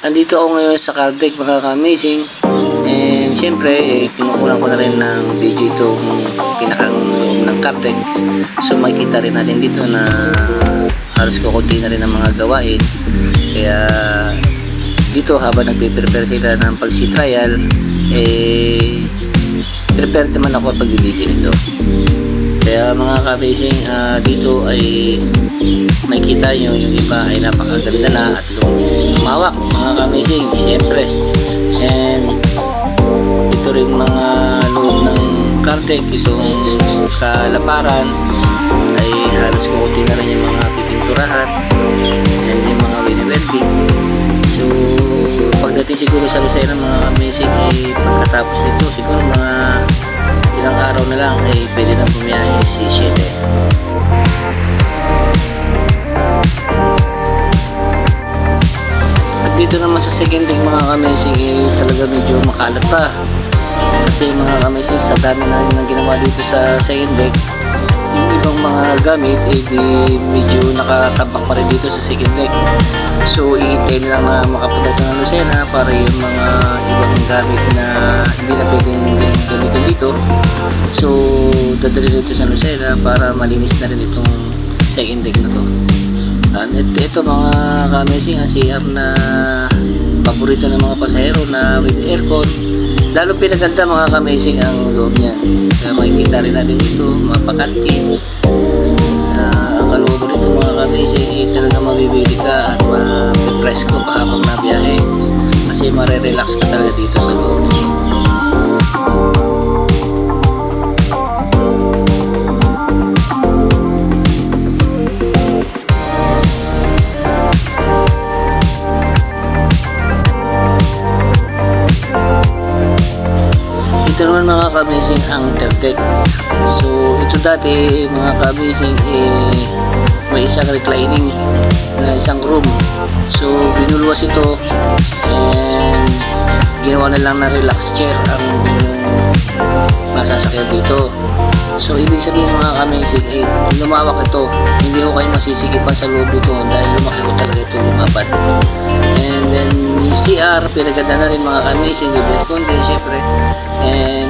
andito ako ngayon sa Cardec mga ka-amazing. And syempre, eh, kinukulang ko na rin ng video itong pinakang loob ng Cardec. So makikita rin natin dito na halos kukunti na rin ang mga gawain. Kaya dito habang nagpe-prepare sila ng pag-sea trial, eh, prepare naman ako pag-video nito. Kaya mga ka-amazing, ah, dito ay makikita nyo yung iba ay napakaganda na at lumawak mga ka-amazing syempre and ito rin mga loob ng Cardec itong kalaparan ay halos kukunti na rin yung mga pipinturahan and yung mga wini-welding. So pagdating siguro sa Lucena mga ka-amazing eh, pagkatapos nito siguro mga ilang araw na lang ay pwede na bumiyahe si Shete dito naman sa second deck mga kamesing eh, talaga medyo makalat pa. Kasi mga kamesing sa dami na rin ang ginawa dito sa second deck, yung ibang mga gamit eh di medyo nakatabak pa rin dito sa second deck. So iintay nila na makapunta ng Lucena para yung mga ibang gamit na hindi na pwedeng gamitin dito. So dadali dito sa Lucena para malinis na rin itong second deck na to. And ito, ito mga kamesing ang CR na paborito ng mga pasahero na with aircon. Lalo pinaganda mga kamesing ang loob niyan. Kaya makikita rin natin dito, mapakantin. Uh, ang kalooban nito mga kamesing eh, talaga mabibili ka at ma-press ko pa habang nabiyahe. Kasi marerelax ka talaga dito sa loob kabising ang Tertec. So ito dati mga kabising eh, may isang reclining na isang room. So binulwas ito and ginawa na lang na relax chair ang masasakyan dito. So ibig sabihin mga kabising eh, lumawak ito. Hindi ko kayo masisigipan sa loob ito dahil lumaki ko talaga ito lumapad. And then CR, pinaganda na rin mga with aircon din syempre and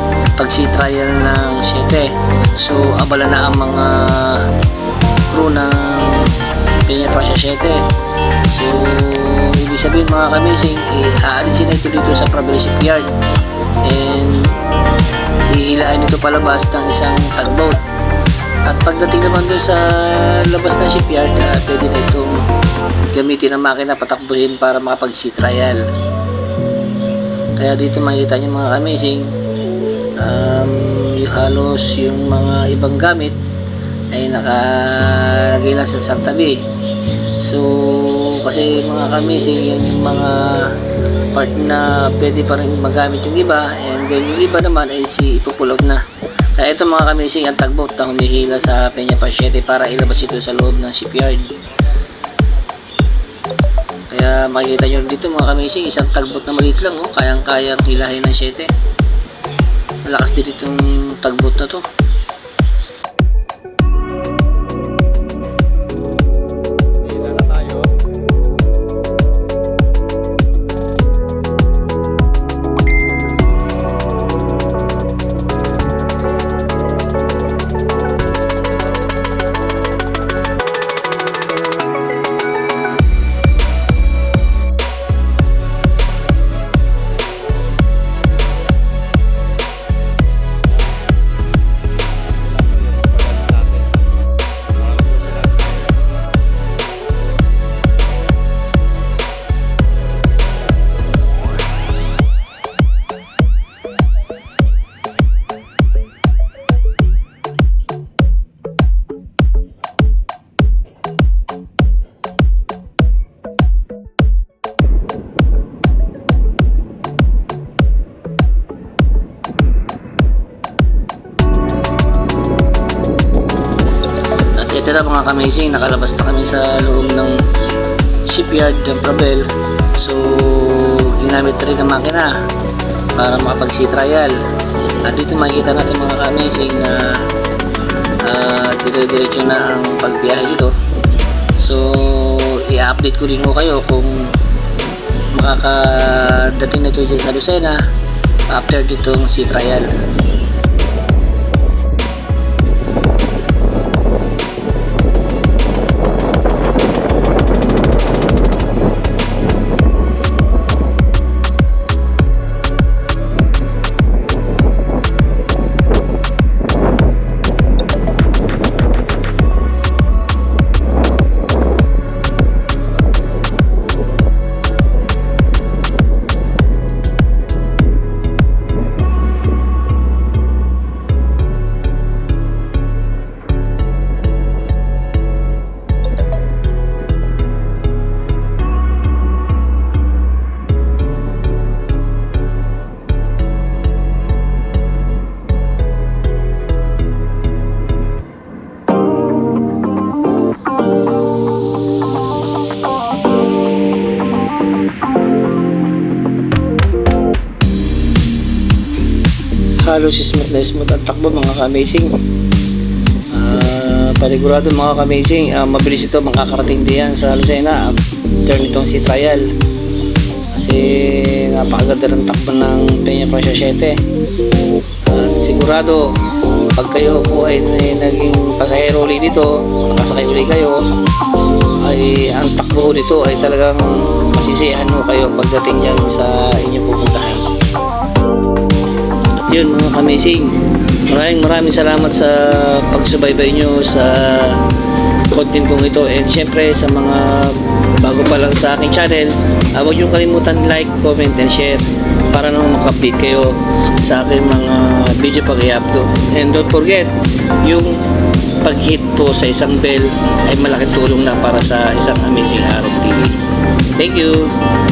pagsitrial ng 7 so abala na ang mga crew ng Peña Pasha 7 so ibig sabihin mga kamising eh, aalisin na ito dito sa Pravilla Shipyard and hihilain ito palabas ng isang tugboat. At pagdating naman doon sa labas ng shipyard uh, pwede na itong gamitin ang makina patakbuhin para makapag sea trial. Kaya dito makikita niyo mga amazing um, halos yung mga ibang gamit ay nakalagay lang sa tabi so kasi mga kamising yun yung mga part na pwede pa rin magamit yung iba. And then yung iba naman ay si ipupulog na. Kaya ito mga kamising ang tagboat na humihila sa Peña Pachete para ilabas ito sa loob ng shipyard. Kaya makikita nyo dito mga kamising, isang tagbot na maliit lang, oh, kayang-kayang hilahin ng 7. Malakas din itong tagbot na to. Na mga kamazing, nakalabas na kami sa loob ng shipyard ng Probel. So, ginamit rin ang makina para makapag-sea trial. At dito makikita natin mga kamazing na uh, dire-diretso na ang pagbiyahe dito. So, i-update ko din ko kayo kung makakadating na ito dyan sa Lucena after ditong sea trial. Halos smooth na smooth ang takbo mga ka-amazing. Ah, panigurado mga ka-amazing. Ah, mabilis ito makakarating diyan sa Lucena. After nitong si trial. Kasi napakaganda ng takbo ng Peña Prasya 7 at sigurado pag kayo po ay naging pasahero ulit dito nakasakay ulit kayo ay ang takbo dito ay talagang masisiyahan mo kayo pagdating dyan sa inyong pupuntahan yun mga kamazing maraming maraming salamat sa pagsubaybay nyo sa content kong ito. And syempre sa mga bago pa lang sa aking channel uh, huwag nyo kalimutan like, comment and share para naman makapit kayo sa aking mga video pag i-upload. And don't forget yung pag-hit po sa isang bell ay malaking tulong na para sa isang amazing araw TV thank you